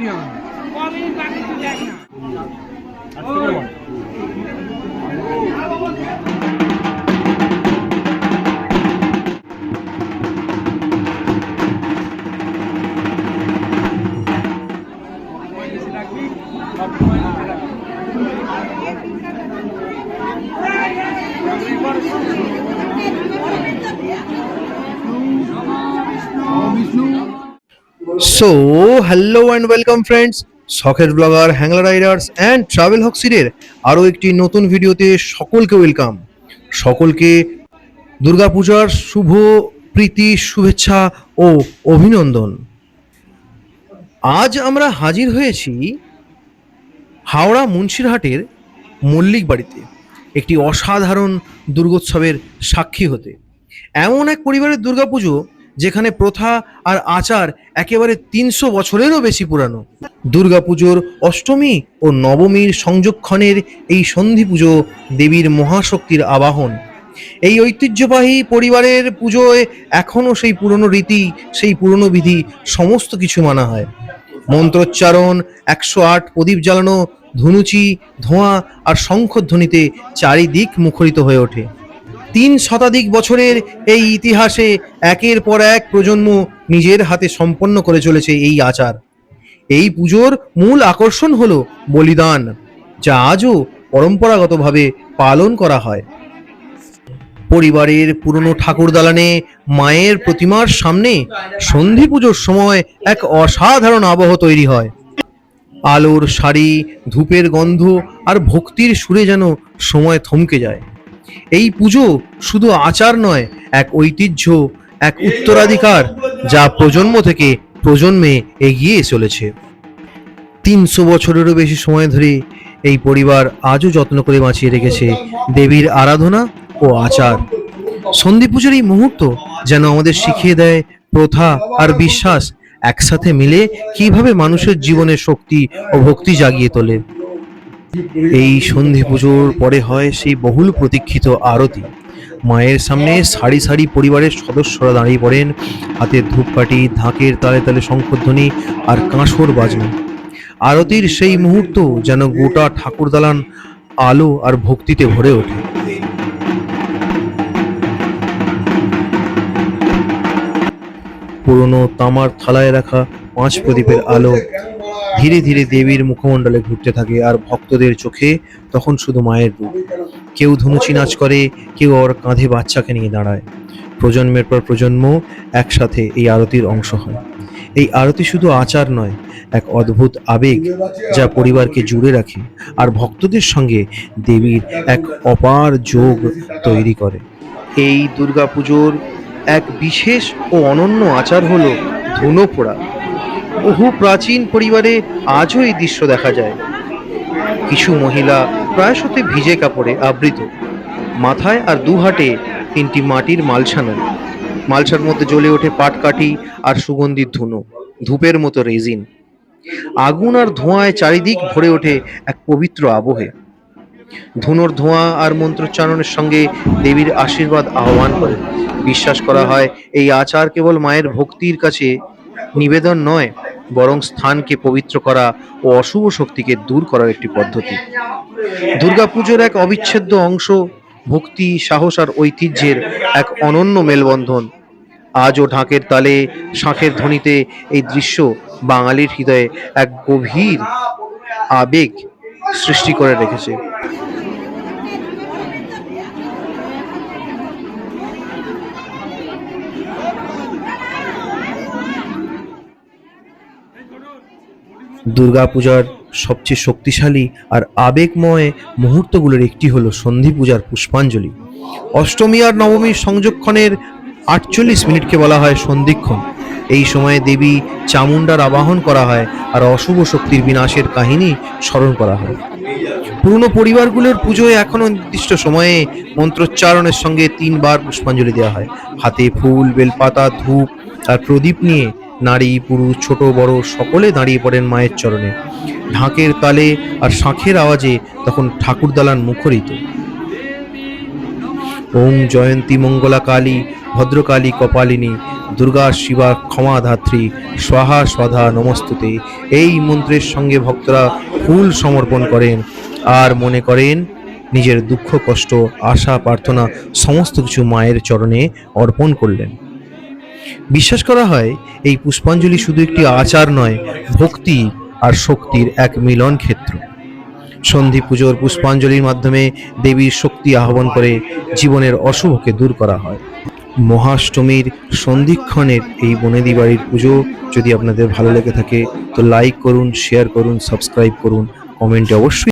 Video so hello and welcome friends শখের blogger Hangla riders and travel হক্সিডের আরও একটি নতুন ভিডিওতে সকলকে ওয়েলকাম সকলকে দুর্গাপূজার শুভ প্রীতি, শুভেচ্ছা ও অভিনন্দন। আজ আমরা হাজির হয়েছি হাওড়া মুন্সিরহাটের মল্লিক বাড়িতে, একটি অসাধারণ দুর্গোৎসবের সাক্ষী হতে। এমন এক পরিবারের দুর্গাপুজো যেখানে প্রথা আর আচার একেবারে তিনশো বছরেরও বেশি পুরানো। দুর্গাপুজোর অষ্টমী ও নবমীর সংযোগক্ষণের এই সন্ধি পুজো দেবীর মহাশক্তির আবাহন। এই ঐতিহ্যবাহী পরিবারের পুজোয় এখনও সেই পুরনো রীতি, সেই পুরনো বিধি সমস্ত কিছু মানা হয়। মন্ত্রোচ্চারণ, একশো আট প্রদীপ জ্বালানো, ধুনুচি, ধোঁয়া আর শঙ্খধ্বনিতে চারিদিক মুখরিত হয়ে ওঠে। তিন শতাধিক বছরের এই ইতিহাসে একের পর এক প্রজন্ম নিজের হাতে সম্পন্ন করে চলেছে এই আচার। এই পুজোর মূল আকর্ষণ হলো বলিদান, যা আজও পরম্পরাগতভাবে পালন করা হয়। পরিবারের পুরনো ঠাকুর দালানে মায়ের প্রতিমার সামনে সন্ধি পুজোর সময় এক অসাধারণ আবহ তৈরি হয়। আলোর শাড়ি ধূপের গন্ধ আর ভক্তির সুরে যেন সময় থমকে যায়। এই পুজো শুধু আচার নয় এক ঐতিহ্য এক উত্তরাধিকার যা প্রজন্ম থেকে প্রজন্মে এগিয়ে চলেছে। তিনশো বছরেরও বেশি সময় ধরে এই পরিবার আজও যত্ন করে বাঁচিয়ে রেখেছে দেবীর আরাধনা ও আচার। সন্ধি পুজোর এই মুহূর্ত যেন আমাদের শিখিয়ে দেয় প্রথা আর বিশ্বাস একসাথে মিলে কীভাবে মানুষের জীবনে শক্তি ও ভক্তি জাগিয়ে তোলে। এই সন্ধি পুজোর পরে হয় সেই বহুল প্রতীক্ষিত আরতি। মায়ের সামনে সারি সারি পরিবারের সদস্যরা দাঁড়িয়ে পড়েন। হাতে ধূপকাঠি, ঢাকের তালে তালে শঙ্খধ্বনি আর কাঁসর বাজনা। আরতির সেই মুহূর্ত যেন গোটা ঠাকুরদালান আলো আর ভক্তিতে ভরে ওঠে। পুরনো তামার থালায় রাখা পাঁচ প্রদীপের আলো ধীরে ধীরে দেবীর মুখমণ্ডলে ঘুরতে থাকে আর ভক্তদের চোখে তখন শুধু মায়ের রূপ। কেউ ধনুচি নাচ করে, কেউ ওর কাঁধে বাচ্চাকে নিয়ে দাঁড়ায়। প্রজন্মের পর প্রজন্ম একসাথে এই আরতির অংশ হয়। এই আরতি শুধু আচার নয়, এক অদ্ভুত আবেগ যা পরিবারকে জুড়ে রাখে আর ভক্তদের সঙ্গে দেবীর এক অপার যোগ তৈরি করে। এই দুর্গাপুজোর এক বিশেষ ও অনন্য আচার হল ধুনো পোড়া বহু প্রাচীন পরিবারে আজও এই দৃশ্য দেখা যায়। কিছু মহিলা প্রায়শতে ভিজে কাপড়ে আবৃত। মাথায় আর দু হাটে তিনটি মাটির মালসা নেন মধ্যে জ্বলে ওঠে পাটকাঠি আর সুগন্ধির ধুনো, ধূপের মতো রেজিন। আগুন আর ধোঁয়ায় চারিদিক ভরে ওঠে এক পবিত্র আবহে। ধুনোর ধোঁয়া আর মন্ত্রোচ্চারণের সঙ্গে দেবীর আশীর্বাদ আহ্বান করে। বিশ্বাস করা হয়, এই আচার কেবল মায়ের ভক্তির কাছে নিবেদন নয়, বরং স্থানকে পবিত্র করা ও অশুভ শক্তিকে দূর করার একটি পদ্ধতি। দুর্গাপুজোর এক অবিচ্ছেদ্য অংশ, ভক্তি, সাহস আর ঐতিহ্যের এক অনন্য মেলবন্ধন। আজও ঢাকের তালে, শাঁখের ধ্বনিতে এই দৃশ্য বাঙালির হৃদয়ে এক গভীর আবেগ সৃষ্টি করে রেখেছে। দুর্গাপূজার সবচেয়ে শক্তিশালী আর আবেগময় মুহূর্তগুলোর একটি হলো সন্ধি পূজার পুষ্পাঞ্জলি। অষ্টমী আর নবমীর সংযোগক্ষণের আটচল্লিশ মিনিটকে বলা হয় সন্ধিক্ষণ। এই সময়ে দেবী চামুণ্ডার আবাহন করা হয় আর অশুভ শক্তির বিনাশের কাহিনী স্মরণ করা হয়। পুরনো পরিবারগুলোর পুজোয় এখনও নির্দিষ্ট সময়ে মন্ত্রোচ্চারণের সঙ্গে তিনবার পুষ্পাঞ্জলি দেওয়া হয়। হাতে ফুল, বেলপাতা, ধূপ আর প্রদীপ নিয়ে নারী, পুরুষ, ছোট, বড় সকলে দাঁড়িয়ে পড়েন মায়ের চরণে। ঢাকের তালে আর শাঁখের আওয়াজে তখন ঠাকুরদালান মুখরিত। ওম জয়ন্তী মঙ্গলা কালী ভদ্রকালী, কপালিনী দুর্গা, শিবা, ক্ষমা, ধাত্রী, স্বাহা স্বধা নমস্তুতে। এই মন্ত্রের সঙ্গে ভক্তরা ফুল সমর্পণ করেন আর মনে করেন নিজের দুঃখ, কষ্ট, আশা, প্রার্থনা, সমস্ত কিছু মায়ের চরণে অর্পণ করলেন। বিশ্বাস করা হয়, এই পুষ্পাঞ্জলি শুধু একটি আচার নয়, ভক্তি আর শক্তির এক মিলন ক্ষেত্র। সন্ধি পুজোর পুষ্পাঞ্জলির মাধ্যমে দেবীর শক্তি আহ্বান করে জীবনের অশুভকে দূর করা হয়। মহাষ্টমীর সন্ধিক্ষণের এই বনেদি বাড়ির পুজো যদি আপনাদের ভালো লেগে থাকে, তো লাইক করুন শেয়ার করুন সাবস্ক্রাইব করুন কমেন্টে অবশ্যই